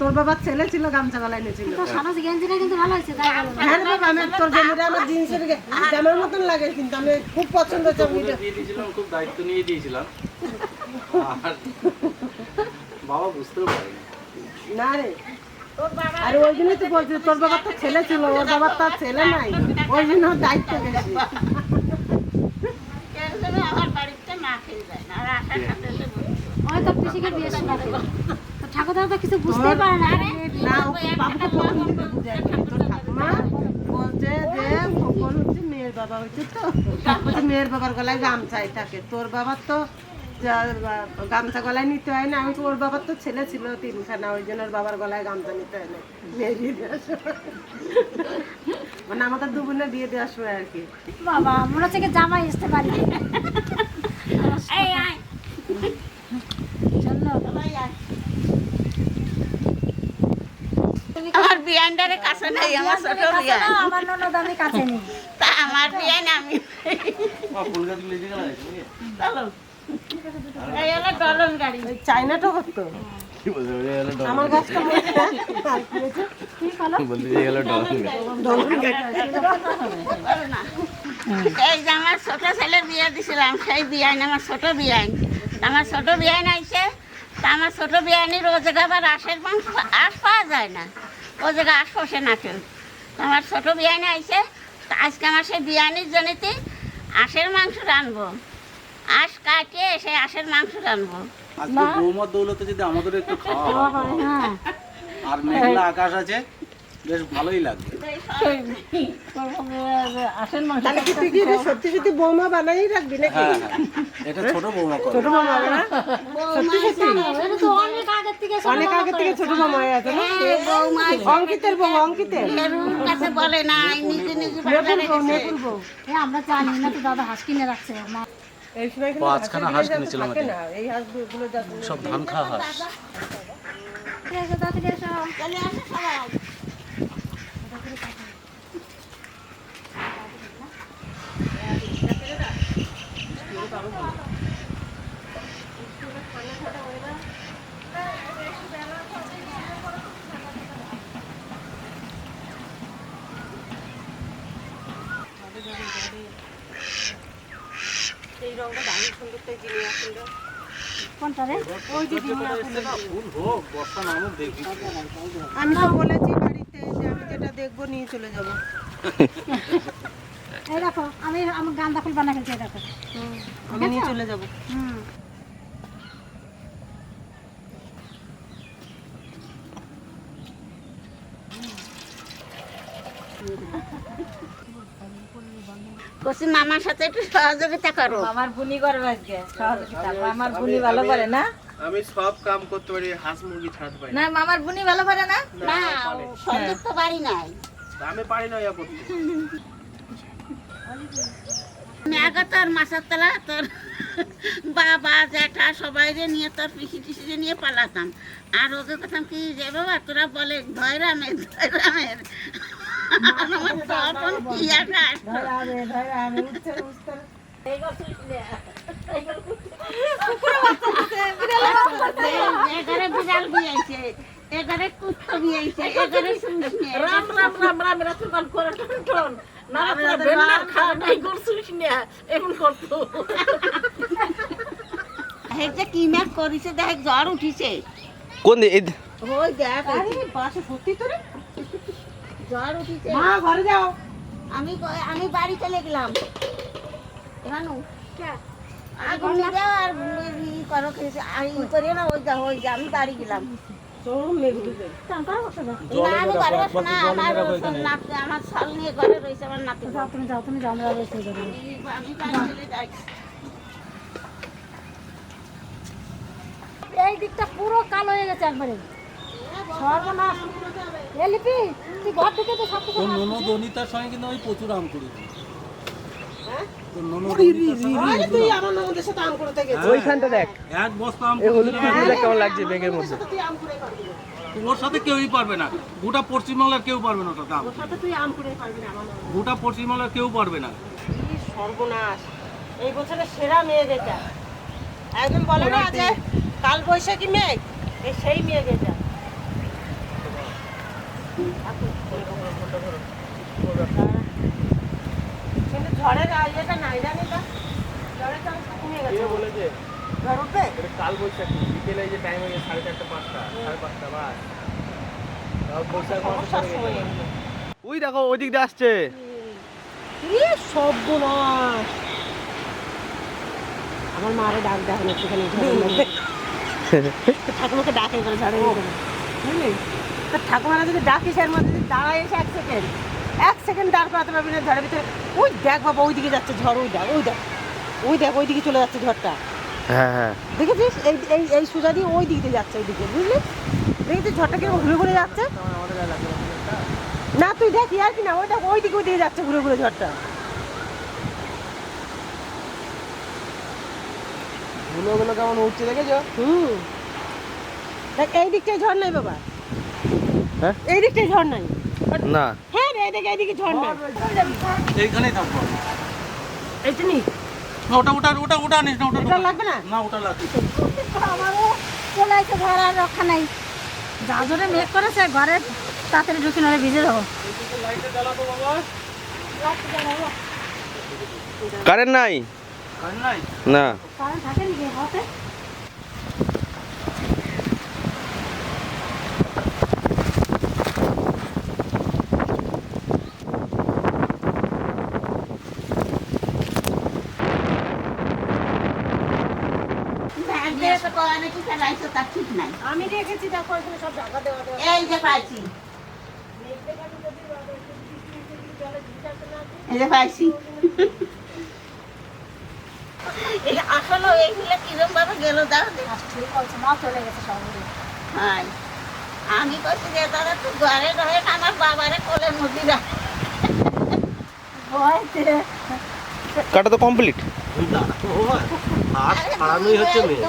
তোর বাবার ছেলে ছিল গামছা গলায় গেঞ্জিটা কিন্তু ভালো হয়েছে তাই হ্যাঁ রে বাবা আমি তোর আমার জিন্সের জামার মতন লাগে কিন্তু আমি খুব পছন্দ দিয়েছিলাম খুব দায়িত্ব নিয়ে দিয়েছিলাম। বাবা বুঝতেও পারেনি। না রে। আরে ওই জন্যই তো বলছি তোর বাবার তো ছেলে ছিল ওর বাবার তো ছেলে নাই। ওই জন্য দায়িত্ব বেশি। আমার বাড়িতে না খেয়ে যায় না আর আসার সাথে হয়তো পিসিকে বিয়ে শোনা তো ঠাকুরদার তো কিছু বুঝতেই পারে না। থেকে ঠাকুমা বলছে যে খোকন হচ্ছে মেয়ের বাবা হচ্ছে তো। বলছে মেয়ের বাবার গলায় গামছাই থাকে। তোর বাবার তো গামছা গলায় নিতে হয় না। আমি তো ওর বাবার তো ছেলে ছিল তিনখানা ওই জন্য ওর বাবার গলায় গামছা নিতে হয় না। মেয়ে বিয়ে দেওয়ার সময়। মানে আমাদের দু বোনের বিয়ে দেওয়ার সময় আর কি। বাবা মনে হচ্ছে কি জামাই আসতে পারি। এই আয়, চলো আমার বিয়ানটারে কাছে নেই আমার ছোট বিয়ান আমার ননদ আমি কাছে নেই। তা আমার বিয়ান আমি চাইনাটা করতো আমার গাছটা বলতে যে গেল। এই আমার ছোট ছেলে বিয়ে দিছিলাম সেই বিয়ান আমার ছোট বিয়ান আমার ছোট বিয়ান আইছে তা আমার ছোট জায়গা আবার আশের মাংস আশ পাওয়া যায় না। ও জায়গা আশ বসে না কেউ। আমার ছোট বিয়ানি আইছে আজকে আমার সেই বিয়ানির জন্যতে আশের মাংস রানবো আশ কাটিয়ে সেই আশের মাংস রানবো আজকে বৌমার দৌলতে যদি আমাদের একটু খাওয়া হয় হ্যাঁ। আর মেঘলা আকাশ আছে বেশ ভালোই লাগবে তাহলে কি তুই কি রে সত্যি সত্যি বৌমা বানাই রাখবি নাকি? হ্যাঁ হ্যাঁ। এটা ছোট বৌমা করে। ছোট মামা না সত্যি সত্যি? অনেক আগের থেকে অনেক আগে থেকে ছোট মামা আছে না? বৌমা অঙ্কিতের বউ অঙ্কিতের? কাছে বলে না নিজে নিজে বাজারে গেছে। নেপুর বউ। এ আমরা জানি না তো দাদা হাঁস কিনে রাখছে মা পাঁচখানা হাঁস সব ধান খাওয়া হাঁস ঠিক আছে তাড়াতাড়ি এসো চলে আসো সবাই এই রংটা দারুণ সুন্দর তাই যিনি আসেন কোনটা রে ওই যে যিনি আসেন ফুল হোক বর্ষা নামুক দেখবি আমি তো বলেছি বাড়িতে যে আমি যেটা দেখব নিয়ে চলে যাব। এই দেখো আমি আমার গান্দা ফুল বানা ফেলছি দেখো। আমি নিয়ে চলে যাব। হুম। কসি মামার সাথে একটু সহযোগিতা করো। আমার বুনি করবে আজকে সহযোগিতা। আমার বুনি ভালো করে না? আমি সব কাম করতে পারি হাঁস মুরগি ছাড়তে পারি না। মামার বুনি ভালো করে না? না সহযোগ তো বাড়ি নাই। আমি পারি না ইয়া করতে। আমি আগে তোর মাছের তলা তোর বাবা জ্যাঠা সবাই নিয়ে তোর পিসি টিসি নিয়ে পালাতাম। আর ওকে কথাম কি যে বাবা তোরা বলে ধৈরামের ধৈরামের আর আমার এগারে বিড়াল বিয়েছে এগারে কুত্ত বিয়েছে এগারে শুনিস রাম রাম রাম রাম এরা তো কল করে টন না না খাওয়া নাই করছিস না এমন করতো। এই যে কি ম্যাক করিছে দেখ জ্বর উঠিছে। কোন ওই দেখ পাশে সত্যি তো রে? জ্বর উঠিছে। মা ঘরে যাও। আমি আমি বাড়ি চলে গেলাম রানু আগুন নিয়ে আর ই করো আর ই করি না ওই যা ওই যা আমি বাড়ি গেলাম। চলুন মেঘদুতে না আমি ঘরে বসে না আমার নাতি আমার শাল নিয়ে ঘরে রয়েছে আমার নাতি যাও তুমি যাও তুমি যাও রয়েছে আমি বাড়ি চলে যাই। এই দিকটা পুরো কালো হয়ে গেছে একবারে। সর্বনাশ। এ লিপি তুই ঘর থেকে তো সব তোর ননদ অনিতার সঙ্গে কিন্তু আমি প্রচুর আম করেছি। তোর ননদ আরে তুই আমার ননদের সাথে আম করতে গেছিস। ওইখানটা দেখ। এক বস্তা আম হলুদ কেমন লাগছে ব্যাগের মধ্যে। তুই আম করে পারবি না। ওর সাথে কেউই পারবে না। গোটা পশ্চিমবাংলার কেউ পারবে না ওটা আম ওর সাথে তুই আম করে পারবি না আমার ননদ। গোটা পশ্চিমবাংলার কেউ পারবে না। সর্বনাশ। এই বছরের সেরা মেঘ এটা একদম বলে না যে কাল বৈশাখী মেঘ এই সেই মেয়ে কিন্তু ঝড়ের ইয়েটা নাই জানি তো। ঝড়ের চান্স কমে গেছে। বলেছে? ঝড় উঠবে? কাল বৈশাখী বিকেলে যে টাইম হয়ে সাড়ে চারটে পাঁচটা সাড়ে পাঁচটা বাস। ওই দেখো ওই দিক দিয়ে আসছে। সর্বনাশ! আমার মারে ডাক দেখেন একটুখানি মধ্যে। ঠাকুমাকে ডাকে এবার মধ্যে। বুঝলি? তো ঠাকুমারা যদি ডাকিস এর মধ্যে যদি দাঁড়ায় এসে এক সেকেন্ড এক সেকেন্ড দাঁড় করাতে পারবি না ঝড়ের ভিতরে। ওই দেখ বাবা ওই দিকে যাচ্ছে ঝড় ওই দেখ ওই দেখ ওই দেখ ওই দিকে চলে যাচ্ছে ঝড়টা। হ্যাঁ হ্যাঁ। দেখেছিস? এই এই এই সোজা দিয়ে ওই দিক দিয়ে যাচ্ছে ওই দিকে বুঝলি? দেখেছিস ঝড়টা কীরকম ঘুরে ঘুরে যাচ্ছে? না তুই দেখ আর কি না? ওই দেখ ওই দিকে ওই দিকে যাচ্ছে ঘুরে ঘুরে ঝড়টা। গুলোগুলো কেমন উঠছে দেখেছ? হুম। দেখ এই দিকটাই ঝড় নাই বাবা। হ্যাঁ? এই দিকটাই ঝড় নাই। না। হ্যাঁ রে এদিকে এইদিকে ঝড় নাই। এইখানেই থাকব এইটা নি? না, ওটা ওটা ওটা ওটা নিস না ওটা লাগবে না? না ওটা লাগবে। আমারও চলে ঘর আর রক্ষা নাই। যা জোরে মেঘ করেছে ঘরে তাড়াতাড়ি ঢুকি নাহলে ভিজে যাব। কারেন্ট নাই? কারেন্ট নাই? না। কারণ থাকে নাকি হাতে ব্যাগ দিয়ে তো তার ঠিক নাই। আমি রেখেছি দেখো এখানে সব জায়গা দেওয়া দেওয়া এই যে পাইছি। এই যে পাইছি। এই আসলে এইগুলো কিরম ভাবে গেল দাও দেখি। ঠিক মা চলে গেছে আমি কইছি যে দাদা তুই ঘরে রহে আমার বাবারে মধ্যে রাখ। কাটা তো কমপ্লিট হাত হচ্ছে মেয়ে।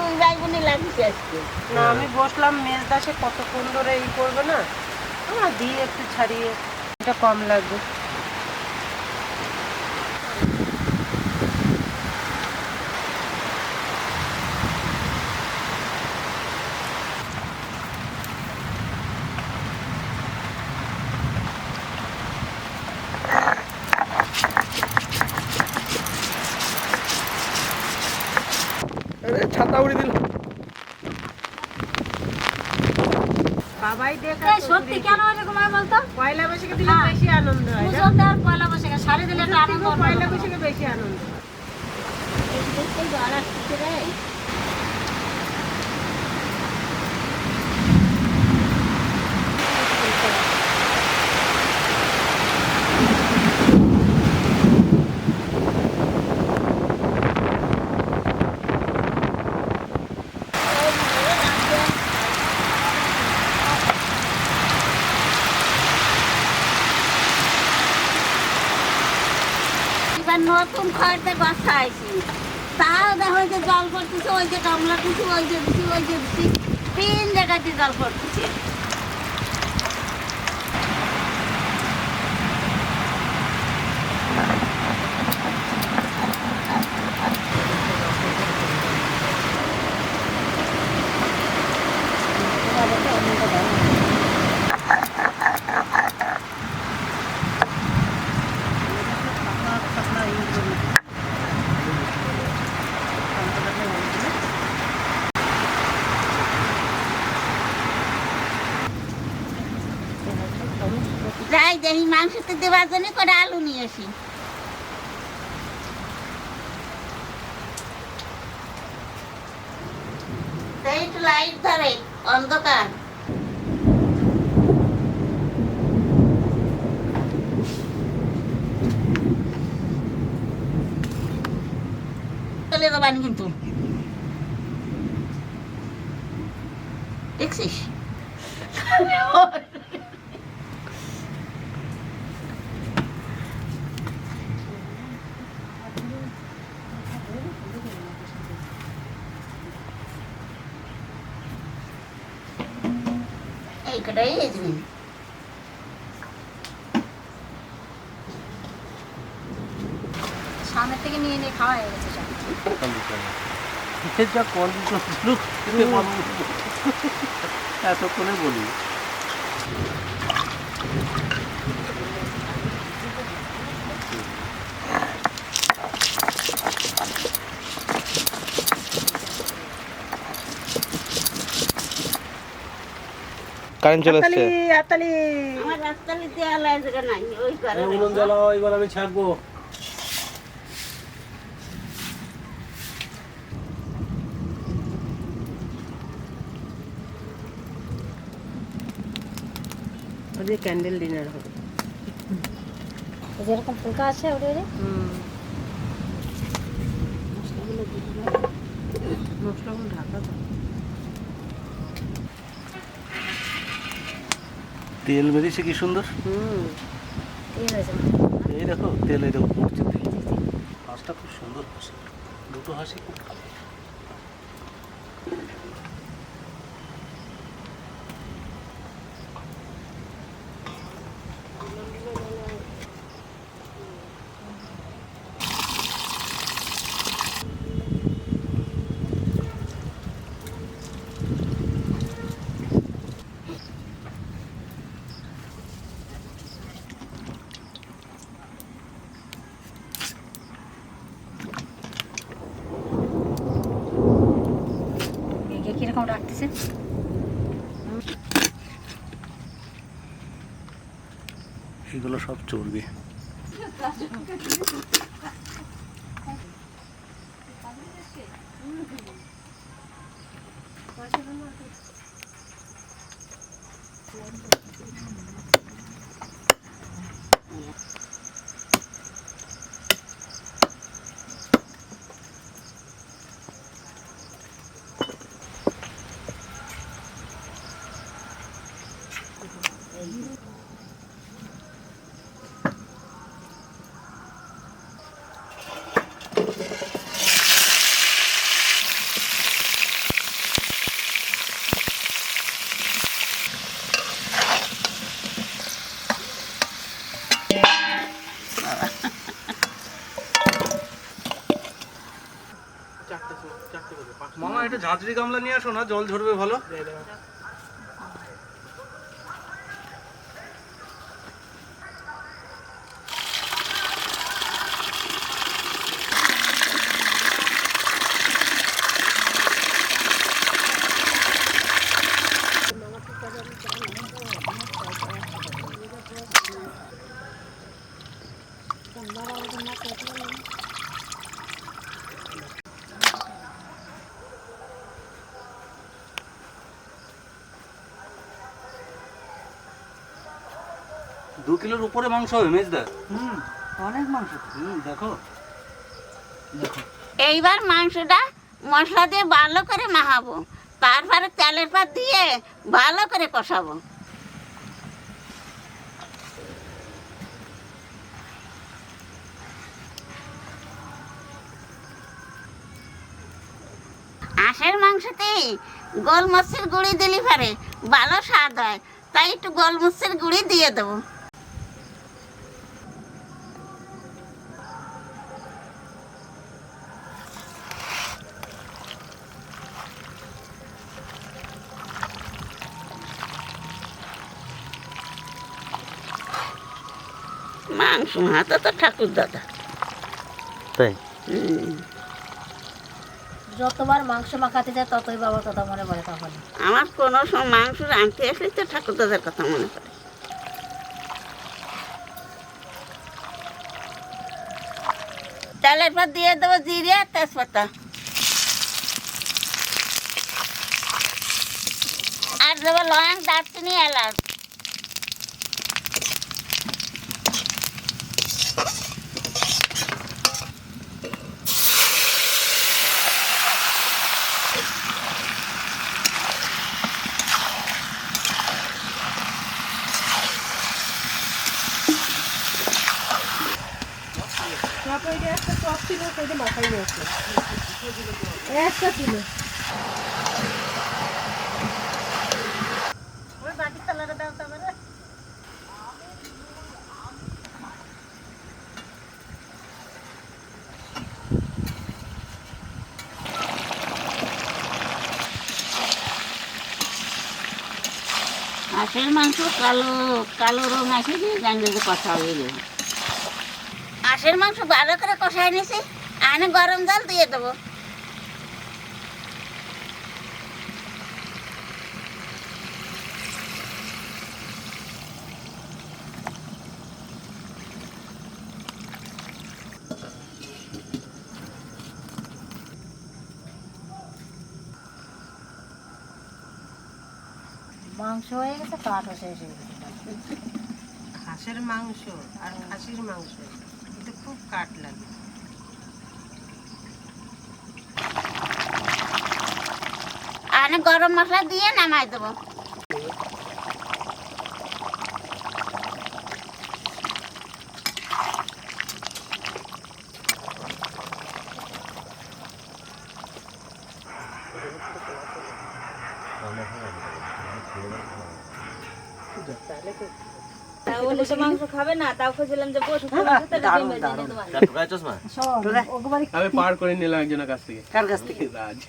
আজকে। না আমি বসলাম মেজ দাসে কতক্ষণ ধরে এই করবে না? আমার দিয়ে একটু ছাড়িয়ে এটা কম লাগবে ছাতা উড়ে দিল বাবাই দেখ এই সত্যি কেন এরকম হয় বলতো পয়লা বৈশাখে দিলে হ্যাঁ। বেশি আনন্দ হয় পুজো দেওয়ার পয়লা বসে শাড়ি দিলে একটা আনন্দ পয়লা পয়লা বৈশাখে বেশি আনন্দ এই দেখতেই জল আসছে রে এবার নতুন খড়তে বসাইছি তাও দেখো ওই যে জল পড়তেছে কিছু বলছি কিছু বলছি ওই দেখাচ্ছি দিছি ওই যে দেখি মাংসতে দেওয়ার জন্য করে আলু নিয়ে আসি। একটু লাইট ধরে, অন্ধকার। চলে যাবান কিন্তু দেখছিস এইটাই এজমি সামনের থেকে নিয়ে নিয়ে খাওয়া হয়ে গেছে সব। এটা কোন লোক এতক্ষণে বলি। কারেন্ট চলে হাততালি এসছে হাততালি। আমার রাস্তালি দেওয়াল এক জায়গা নাই ওই ঘরে উনুন জ্বালাও এবার আমি ছাকবো ওদের ক্যান্ডেল ডিনার হবে। যেরকম ফুলকা আছে মশলাগুলো ঢাকা তেল বেরিয়েছে কি সুন্দর? এই দেখো তেল এই দেখো পড়ছে তেল। হাঁসটা খুব সুন্দর হাসি। দুটো হাসি খুব ভালো। একে রাখতেছে। এগুলো সব চর্বি। মামা এটা ঝাঁঝরি গামলা নিয়ে আসো না জল ঝরবে ভালো। উপরে মাংস হবে মেজদা। হুম অনেক মাংস। হুম দেখো। দেখো। এইবার মাংসটা মশলা দিয়ে ভালো করে মাখাবো। তারপরে তেলের পাত দিয়ে ভালো করে কষাবো। হাঁসের মাংসতে গোলমরিচের গুঁড়ি দিলে পারে ভালো স্বাদ হয়। তাই একটু গোলমরিচের গুঁড়ি দিয়ে দেবো। মাংস হাতে তো ঠাকুর দাদা। তাই? যতবার মাংস মাখাতে যায় ততই বাবার কথা মনে পড়ে তখন। আমার কোনো সময় মাংস রাঁধতে আসলে তো ঠাকুর দাদার কথা মনে পড়ে। তেলের পর দিয়ে দেবো জিরে আর তেজপাতা। আর দেবো লং দারচিনি এলাচ তারপরে এটা একটা টপ ছিল সেটা মাথায় নিয়ে আসলো একটা ছিল হাঁসের মাংস কালো কালো রং আছে যে জানলে যে কথা হয়ে গেল হাঁসের মাংস ভালো করে কষাই নিয়েছি আনে গরম জল দিয়ে দেবো। মাংস হয়ে গেছে কাঠও শেষ হয়ে গেছে। হাঁসের মাংস আর খাসির মাংস এটা খুব কাট লাগে। আর গরম মশলা দিয়ে নামাই দেবো মাংস খাবে না তাও খুঁজলাম যে বসে চশমা ওগুলো আমি পার করে নিলাম একজনের কাছ থেকে। কার কাছ থেকে? রাজ।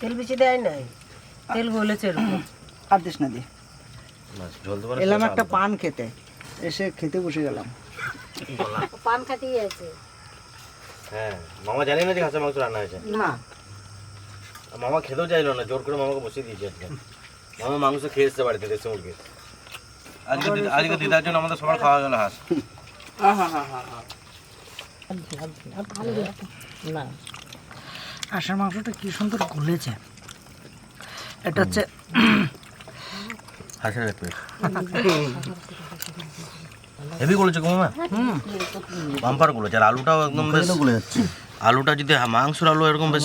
তেল বেশি দেয় নাই তেল গলেছে এরকম আর দিস না দি। এলাম একটা পান খেতে এসে খেতে বসে গেলাম। পান খাতেই আছে। হ্যাঁ মামা জানি না যে হাঁসের মাংস রান্না হয়েছে। না মামা খেতেও চাইলো না জোর করে মামাকে বসিয়ে দিয়েছে আজকে। মামা মাংস খেয়ে এসছে বাড়িতে দেশি মুরগি। আজকে আজকে দিদার জন্য আমাদের সবার খাওয়া গেল হাঁস। হাঁসের মাংসটা কি সুন্দর গলেছে। এটা হচ্ছে হাঁসের হেভি করেছে গো মামা। বাম্পার করেছে আর আলুটাও একদম বেশ গলে যাচ্ছে। আলুটা যদি হা- মাংসর আলু এরকম বেশ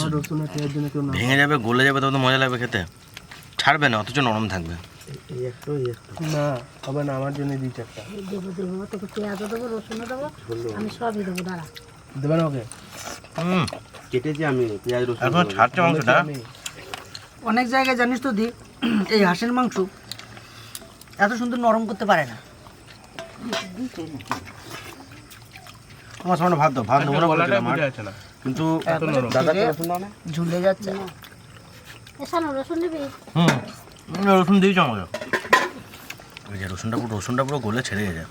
ভেঙে যাবে গলে যাবে তবে তো মজা লাগবে খেতে। ছাড়বে না অথচ নরম থাকবে। না হবে না আমার জন্য দিচ্ছে একটা দেবো দেবো তোকে পেঁয়াজও দেবো রসুনও দেবো আমি সবই দেবো দাঁড়া। দেবে ওকে? হুম। কেটেছি আমি পেঁয়াজ রসুন এখন ছাড়ছে মাংসটা? অনেক জায়গায় জানিস তো দি এই হাঁসের মাংস এত সুন্দর নরম করতে পারে না। আমার সামনে ভাত দাও ভাত দেবো না বলছিলাম আর। না। কিন্তু দাদাকে রসুন দাও না। ঝুলে যাচ্ছে। এসানো রসুন নিবি হুম। রসুন দিয়েছ আমাকে ওই যে রসুনটা পুরো রসুনটা পুরো গলে ছেড়ে গেছে।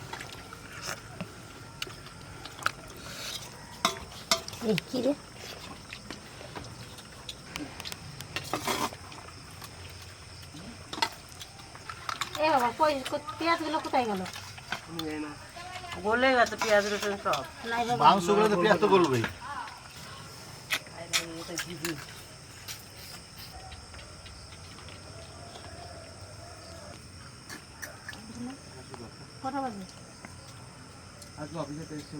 এ বাবা পেঁয়াজগুলো কোথায় গেল? গলে গেছে পেঁয়াজ রসুন সব। মাংস বাবা তো পেঁয়াজ তো গলবেই কথা বাজে? আজকে অফিসে টেস্ট